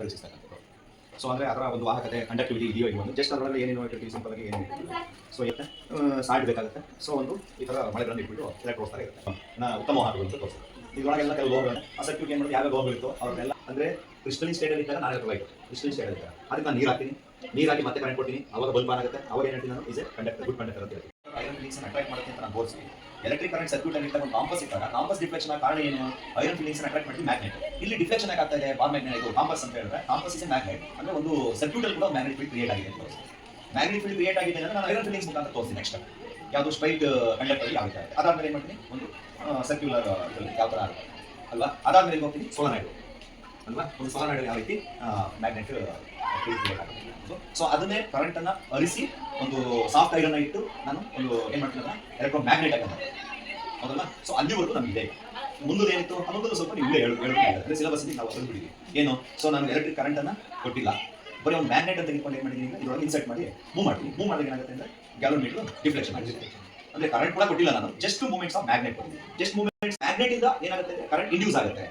ಪರೀಕ್ಷಿಸ್ತಕ್ಕಂಥದ್ದು so ಅಂದರೆ ಅದರ ಒಂದು ವಾಹಕತೆ ಕಂಡಕ್ಟಿವಿಟಿ ಇದೆಯೋ ಒಂದು ಜಸ್ಟ್ ಅದರಲ್ಲಿ ಏನೇನು ಇಟ್ಟಿರ್ತೀವಿ ಸಿಂಪಲ್ ಆಗಿ ಏನು? ಸೊ ಇರುತ್ತೆ ಸಾಲ್ಟ್ ಬೇಕಾಗುತ್ತೆ. ಸೊ ಒಂದು ಈ ಥರ ಮಳೆ ಬಂದು ಇಟ್ಬಿಟ್ಟು ಎಲ್ಲ ತೋರಿಸ್ತಾರೆ. ಇರುತ್ತೆ ನಾ ಉತ್ತಮ ವಾಹಕಗಳು ಅಂತ ತೋರಿಸ್ತಾರೆ. ಇದ್ರೊಳಗೆಲ್ಲ ಕೆಲವು ಲೋಹಗಳು ಆ ಸರ್ಕ್ಯೂಟ್ ಏನು ಮಾಡೋದು ಯಾವ ಲೋಹಗಳು ಇತ್ತು ಅವ್ರನ್ನೆಲ್ಲ, ಅಂದರೆ ಕ್ರಿಸ್ಟಲಿನ್ ಸ್ಟೇಟಲ್ಲಿ ಇದ್ದಾಗ ನಾನು ಲೈಟ್ ಕ್ರಿಸ್ಟಲಿನ್ ಸ್ಟೇಟ್ ಇದ್ದಾಗ. ಅದಕ್ಕೆ ನಾನು ನೀರು ಹಾಕ್ತೀನಿ. ನೀರಾಗಿ ಮತ್ತೆ ಕರೆಂಟ್ ಕೊಡ್ತೀನಿ. ಅವಾಗ ಬಲ್ಬ್ ಆಗುತ್ತೆ ಅವಾಗ ಏನು ಹೇಳ್ತೀನಿ ನಾನು? Is a conductor good conductor ಅಂತ ಹೇಳ್ತೀನಿ. ಐರನ್ ಫಿಲಿಂಗ್ಸ್ ಅಟ್ರಾಕ್ಟ್ ಮಾಡುತ್ತೆ ಅಂತ ನಾನು ತೋರಿಸಿ ಎಲೆಕ್ಟ್ರಿಕ್ ಕರೆಂಟ್ ಸರ್ಕ್ಯೂಟ್ ಅಲ್ಲಿ ಒಂದು ಕಾಂಪಸ್ ಇದ್ದಾಗ ಕಾಂಪಸ್ ಡಿಫ್ಲೆಕ್ಷನ್ ಕಾರಣ ಏನು? ಐರನ್ ಫಿಲಿಂಗ್ಸ್ ಅಟ್ರಾಕ್ಟ್ ಮಾಡಿ ಮ್ಯಾಗ್ನೆಟ್ ಇಲ್ಲಿ ಡಿಫ್ಲೆಕ್ಷನ್ ಆಗ್ತಾ ಇದೆ? ಬಾರ್ ಮ್ಯಾಗ್ನೆಟ್ ಇದು ಕಾಂಪಸ್ ಅಂತ ಹೇಳಿದ್ರೆ ಕಾಂಪಸ್ ಇಸ್ ಮ್ಯಾಗ್ನೆಟ್ ಅಂದ್ರೆ ಒಂದು ಸರ್ಕ್ಯೂಟ್ ಅಲ್ಲಿ ಕೂಡ ಮ್ಯಾಗ್ನೆಟ್ ಫೀಲ್ಡ್ ಕ್ರಿಯೇಟ್ ಆಗಿದೆ ಅಂತ ಮ್ಯಾಗ್ನೆಟ್ ಫೀಲ್ಡ್ ಕ್ರಿಯೇಟ್ ಆಗಿದೆ ಅಂದ್ರೆ ನಾನು ಐರನ್ ಫಿಲಿಂಗ್ಸ್ ಮುಖಾಂತರ ತೋರಿಸ್ತೀನಿ ನೆಕ್ಸ್ಟ್ ಯಾವುದು ಸ್ಟ್ರೈಟ್ ಕಂಡಕ್ಟರ್ ಅಲ್ಲಿ ಆಗುತ್ತೆ ಅದಾದ್ಮೇಲೆ ಏನು ಮಾಡ್ತೀನಿ? ಒಂದು ಸರ್ಕ್ಯುಲರ್ ಯಾವ ಥರ ಆಗುತ್ತೆ? ಅಲ್ವಾ? ಅದಾದ್ಮೇಲೆ ಹೋಗ್ತೀನಿ ಸೋಲನೈಡ್ ಅಲ್ವಾ? ಒಂದು ಸೋಲನೈಡ್ ಯಾವ ರೀತಿ ಮ್ಯಾಗ್ನೆಟ್ ಸೊ ಅದನ್ನೇ ಕರೆಂಟ್ ಅನ್ನ ಅರಿಸಿ ಒಂದು ಸಾಫ್ಟ್ ಐರನ್ ಇಟ್ಟು ನಾನು ಒಂದು ಏನ್ ಮಾಡ್ತೀನಿ ಎಲೆಕ್ಟ್ರೋ ಮ್ಯಾಗ್ನೆಟ್ ಆಗಿ ಹೌದಲ್ಲ? ಸೊ ಅಲ್ಲಿವರೆಗೂ ನಮ್ಗೆ ಇದೆ. ಮುಂದೆ ಏನಿತ್ತು? ಅನ್ನೋದನ್ನು ಸ್ವಲ್ಪ ನೀವು ಹೇಳ್ಬೇಕಾಗಿದೆ ಸಿಲೆಬಸ್ ನಾವು ಬಿಡಿದ್ವಿ ಏನು? ಸೊ ನಾನು ಎಲೆಕ್ಟ್ರಿಕ್ ಕರೆಂಟ್ ಅನ್ನ ಕೊಟ್ಟಿಲ್ಲ. ಬರೀ ಒಂದು ಮ್ಯಾಗ್ನೆಟ್ ಅಂತ ತೆಗೆದುಕೊಂಡು ಏನು ಮಾಡಿದ್ದೀನಿ ಅಂದ್ರೆ ಇದ್ರೊಳಗೆ ಇನ್ಸರ್ಟ್ ಮಾಡಿ ಮೂವ್ ಮಾಡ್ತೀನಿ ಮೂವ್ ಮಾಡಿದ್ರೆ ಏನಾಗುತ್ತೆ ಅಂದ್ರೆ ಗ್ಯಾಲನ್ ಮೀಟರ್ ಡಿಫ್ಲೆಕ್ಷನ್ ಆಗಿರುತ್ತೆ ಅಂದ್ರೆ ಕರೆಂಟ್ ಕೂಡ ಕೊಟ್ಟಿಲ್ಲ ನಾನು. ಜಸ್ಟ್ ಮೂವ್ಮೆಂಟ್ಸ್ ಆಫ್ ಮ್ಯಾಗ್ನೆಟ್ ಕೊಟ್ಟಿದ್ದೀನಿ. ಜಸ್ಟ್ ಮೂವ್ಮೆಂಟ್ಸ್ ಮ್ಯಾಗ್ನೆಟ್ ಇಂದ ಏನಾಗುತ್ತೆ ಕರೆಂಟ್ ಇಂಡ್ಯೂಸ್ ಆಗುತ್ತೆ.